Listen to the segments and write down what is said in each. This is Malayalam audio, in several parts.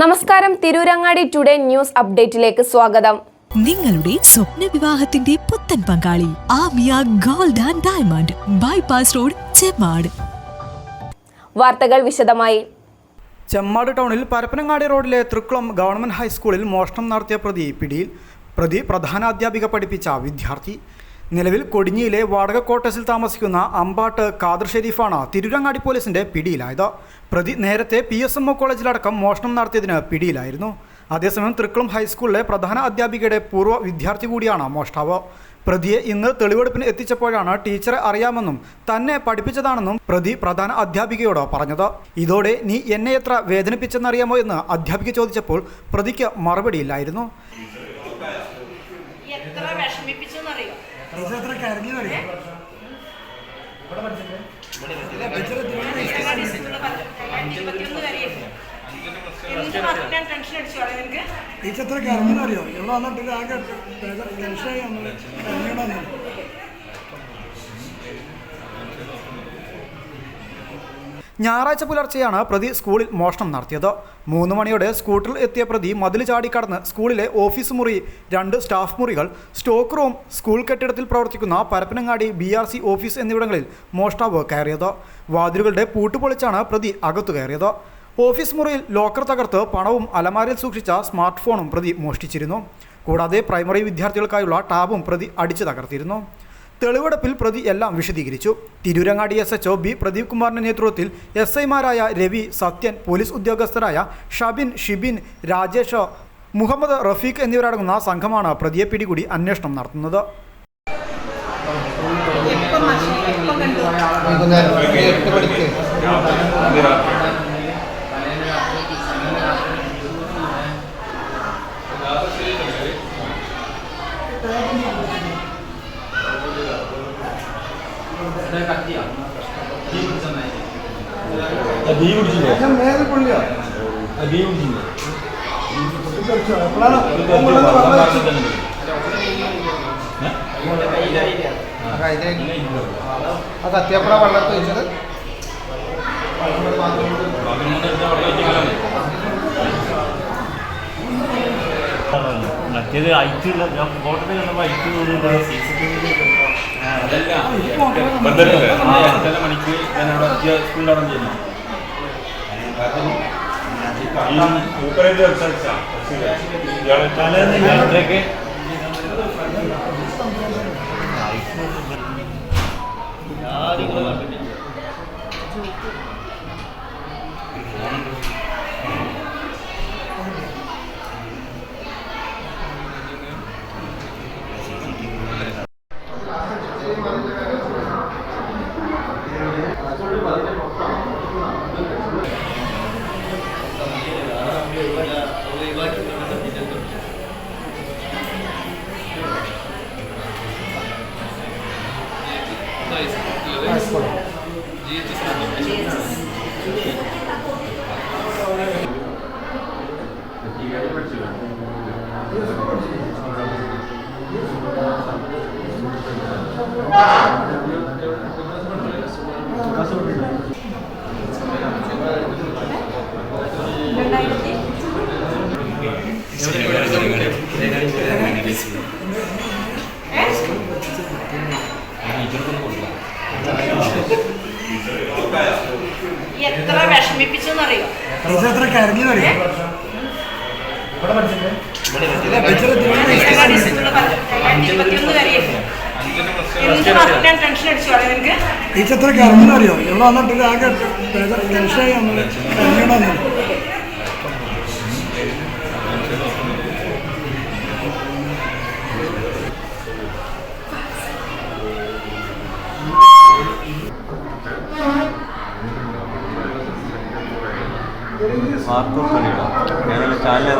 നമസ്കാരം. തിരൂരങ്ങാടി ടുഡേ ന്യൂസ് അപ്ഡേറ്റിലേക്ക് സ്വാഗതം. നിങ്ങളുടെ സ്വപ്ന വിവാഹത്തിന്റെ പുത്തൻ പങ്കാളി Aamiya gold and diamond bypass road Chemmad. വാർത്തകൾ വിശദമായി. ചെമ്മാട് ടൗണിൽ പരപ്പനങ്ങാടി റോഡിലെ തൃക്കുളം ഗവൺമെന്റ് ഹൈസ്കൂളിൽ മോഷണം നടത്തിയ പ്രതി പിടിയിൽ പ്രതി പ്രധാനാധ്യാപിക പഠിപ്പിച്ച വിദ്യാർത്ഥി നിലവിൽ കൊടിഞ്ഞിയിലെ വാടക ക്വാർട്ടേഴ്സിൽ താമസിക്കുന്ന അമ്പാട്ട് ഖാദർ ഷെരീഫാണ് തിരുരങ്ങാടി പോലീസിന്റെ പിടിയിലായത്. പ്രതി നേരത്തെ പി എസ് എം ഒ കോളേജിലടക്കം മോഷണം നടത്തിയതിന് പിടിയിലായിരുന്നു. അതേസമയം തൃക്കുളം ഹൈസ്കൂളിലെ പ്രധാന അധ്യാപികയുടെ പൂർവ വിദ്യാർത്ഥി കൂടിയാണ് മോഷ്ടാവ്. പ്രതിയെ ഇന്ന് തെളിവെടുപ്പിന് എത്തിച്ചപ്പോഴാണ് ടീച്ചറെ അറിയാമെന്നും തന്നെ പഠിപ്പിച്ചതാണെന്നും പ്രതി പ്രധാന അധ്യാപികയോട് പറഞ്ഞത്. ഇതോടെ നീ എന്നെ എത്ര വേദനിപ്പിച്ചെന്നറിയാമോ എന്ന് അധ്യാപിക ചോദിച്ചപ്പോൾ പ്രതിക്ക് മറുപടിയില്ലായിരുന്നു എത്ര വിഷമിപ്പിച്ചെന്നറിയോ ഇരുപത്തിയൊന്ന് വരെയായിരുന്നു എന്ത് പറഞ്ഞാൽ ടെൻഷൻ അടിച്ചു പറയാം നിനക്ക് ടീച്ചർ എത്ര കരഞ്ഞെന്നറിയോ ഇവിടെ വന്നിട്ട് ആകെ ടെൻഷനായി കരഞ്ഞിടന്നു ഞായറാഴ്ച പുലർച്ചെയാണ് പ്രതി സ്കൂളിൽ മോഷണം നടത്തിയത്. മൂന്ന് മണിയോടെ സ്കൂട്ടറിൽ എത്തിയ പ്രതി മതിൽ ചാടിക്കടന്ന് സ്കൂളിലെ ഓഫീസ് മുറി രണ്ട് സ്റ്റാഫ് മുറികൾ സ്റ്റോക്ക് റൂം സ്കൂൾ കെട്ടിടത്തിൽ പ്രവർത്തിക്കുന്ന Parappanangadi B R C office എന്നിവിടങ്ങളിൽ മോഷ്ടാവ് കയറിയത്. വാതിലുകളുടെ പൂട്ടുപൊളിച്ചാണ് പ്രതി അകത്തു കയറിയത്. ഓഫീസ് മുറിയിൽ ലോക്കർ തകർത്ത് പണവും അലമാരയിൽ സൂക്ഷിച്ച സ്മാർട്ട് ഫോണും പ്രതി മോഷ്ടിച്ചിരുന്നു. കൂടാതെ പ്രൈമറി വിദ്യാർത്ഥികൾക്കായുള്ള ടാബും പ്രതി അടിച്ചു തകർത്തിരുന്നു. തെളിവെടുപ്പിൽ പ്രതി എല്ലാം വിശദീകരിച്ചു. Tirurangadi S H B Pradeep കുമാറിന്റെ നേതൃത്വത്തിൽ എസ് ഐമാരായ രവി സത്യൻ പോലീസ് ഉദ്യോഗസ്ഥരായ ഷബിൻ ഷിബിൻ രാജേഷ് മുഹമ്മദ് റഫീഖ് എന്നിവരടങ്ങുന്ന സംഘമാണ് പ്രതിയെ പിടികൂടി അന്വേഷണം നടത്തുന്നത്. എട്ട് മണിക്ക് നേരെ ആ കത്തിയപ്പഴ വെള്ളത്ത് വെച്ചത് മറ്റേത് ഐറ്റ് ഞാൻ ഫോട്ടോയിൽ കണ്ടപ്പോൾ ഐറ്റ് തോന്നുന്നുണ്ട് സി സി ടി വി എട്ടര മണിക്ക് ഞാൻ അവിടെ സ്കൂളിൽ അവിടെ ചെയ്യുന്നു ഈ 이 정도는 몰라. എത്ര വിഷമിപ്പിച്ചെന്നറിയോ? ടീച്ചർ എത്ര കരഞ്ഞെന്നറിയോ ടീച്ചർ എത്ര കരഞ്ഞെന്നറിയോ ഇവിടെ വന്നിട്ട് ആകെ ടെൻഷനായി ആയി കരഞ്ഞിടന്നു മാർക്കോ കളിയിടാം ഞാനല്ല ചാനൽ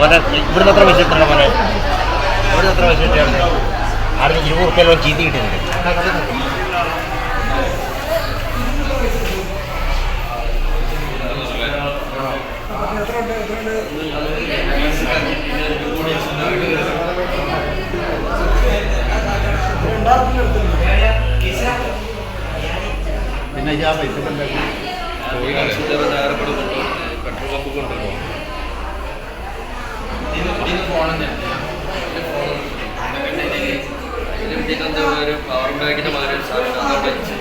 ഓരോ ഇവിടുന്ന് എത്ര പൈസ ഇട്ടുണ്ട് മോനെ? ഇവിടുന്ന് എത്ര പൈസ ഇട്ടുണ്ട് അവിടെ ഇരുപത് റുപ്യല്ലോ ചീത്തി അടുത്തുണ്ട്. പിന്നെ ആ പൈസ അങ്ങോട്ട് വെച്ച്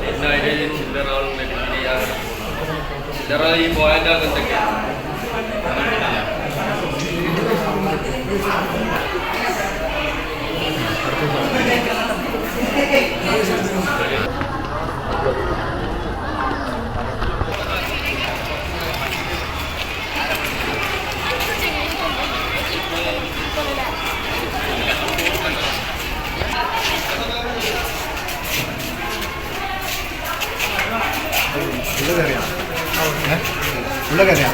പിന്നെ അതിന് ചില്ലറ ആളുണ്ടെങ്കിൽ ചില്ലറ ഈ പോയിന്റ് അകത്തൊക്കെ ഉള്ള കയറിയാ ഉള്ള ഇങ്ങോട്ടേ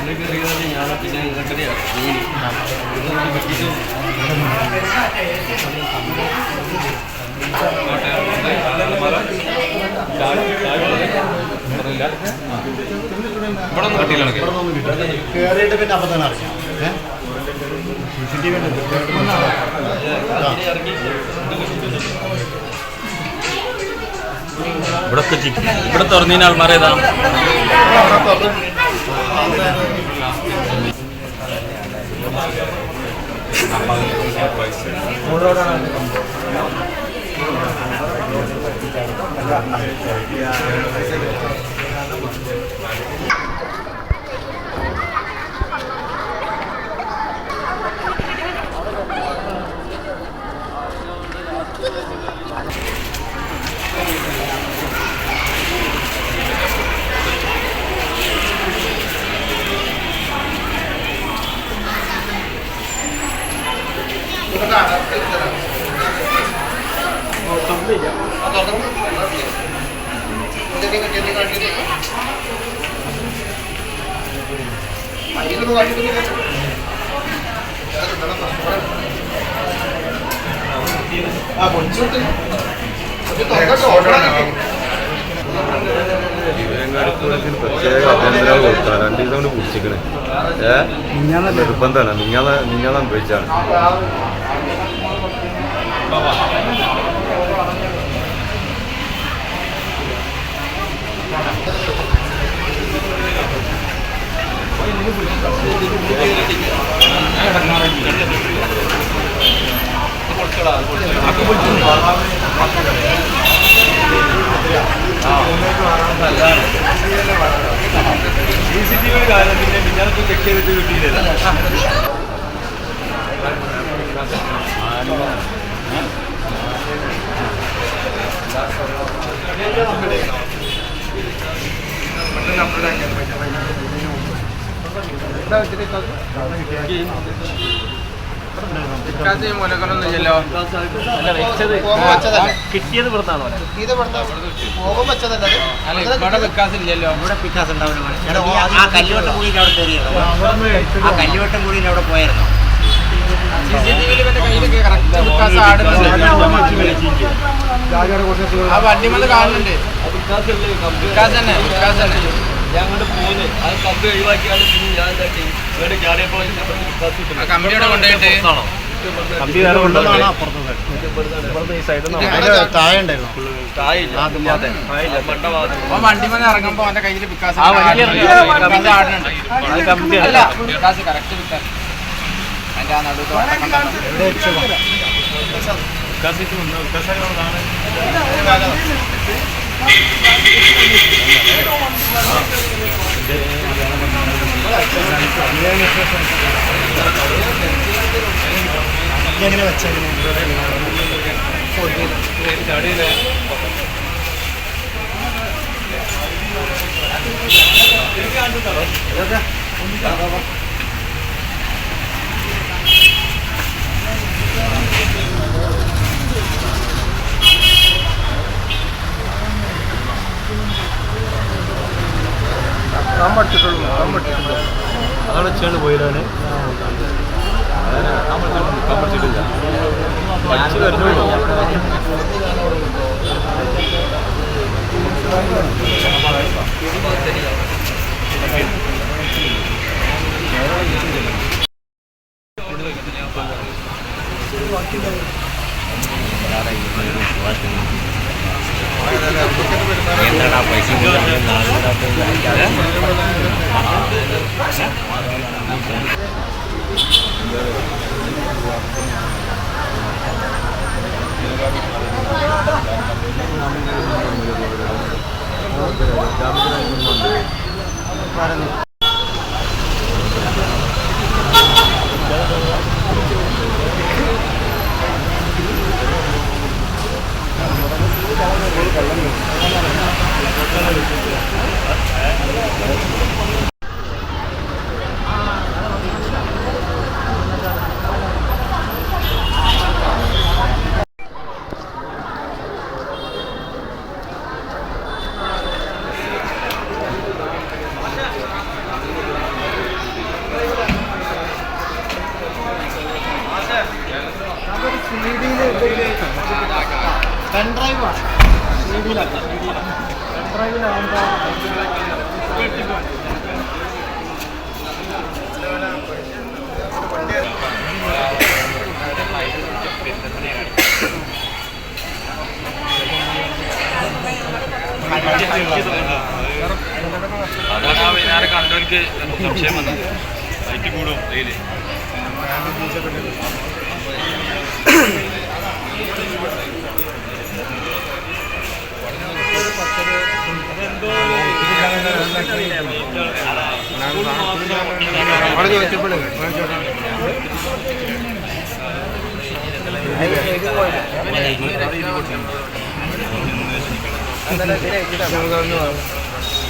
ഇവിടെ ഒന്നും കിട്ടിയില്ല. കയറിയിട്ട് പിന്നെ തന്നെ അറിയാം സി സി ടി വി ഉണ്ട് കൃത്യമായിട്ട് മനസ്സിലാക്കാം ഇവിടെ തുറന്നതിന് ആൾമാർ ഏതാ? ആ പൊളിച്ചോട്ട് പ്രത്യേക അഭ്യന്തരം കൊടുത്താൽ രണ്ട് ദിവസം കൊണ്ട് കുടിച്ചിക്കണ് ഏ നിർബന്ധമാണ് നിങ്ങളെ നിങ്ങളെ അനുഭവിച്ചാണ് സി സി ടി വി കാരണം പിന്നെ മിഞ്ഞാനത്ത് ചെക്ക് ചെയ്തിട്ട് കിട്ടിയില്ല അല്ല വെച്ചത് കിട്ടിയത് ഇവിടുന്നാണോ ഇവിടുത്തെ പോകാൻ വെച്ചതല്ല ഇവിടെ വെക്കാസില്ലല്ലോ ഇവിടെ പിക്കാസ് ഉണ്ടാവില്ല ആ- കല്ലുവട്ടം കൂടിയിൽ അവിടെ കയറിയിരുന്നു ആ കല്ലുവട്ടം കൂടിയിൽ അവിടെ പോയായിരുന്നു വിക്കാസ് ആ വണ്ടി വന്ന് കാണുന്നുണ്ട്. വിക്കാസ് തന്നെ വിക്കാസ് തന്നെ ഞാൻ അങ്ങോട്ട് പോന്ന് അത് കമ്പി ഒഴിവാക്കിയാണ് പിന്നെ ഞാൻ എന്താ ചെയ്യും? ഇവിടെ ചാടിയപ്പോൾ കമ്പിയുടെ കൊണ്ടുപോയിട്ട് കമ്പി വേറെ അപ്പുറത്തെ സൈഡ് അതിന്റെ താഴെ ഉണ്ടായിരുന്നു തായില്ല അതെ. മണ്ട ഭാഗത്ത്. വണ്ടിമന്ന് ഇറങ്ങുമ്പോ അവന്റെ കയ്യിൽ വികാസ് കറക്റ്റ് വിക്കാസ് അതിന്റെ ആ? എവിടെ വെച്ചതാ എങ്ങനെ വെച്ചെങ്ങനെ അതാണ് വെച്ചാണ് പോയതാണ്. ಕಾರಣ വൈകുന്നേരം കണ്ടവർക്ക് സംശയം വന്നത് ലൈറ്റ് കൂടും ഡെയിലി അവിടെ ചോദിച്ചപ്പോഴേ Another direction.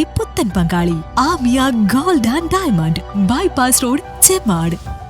പുത്തൻ പങ്കാളി. Aamiya gold and diamond. Bypass road Chemmad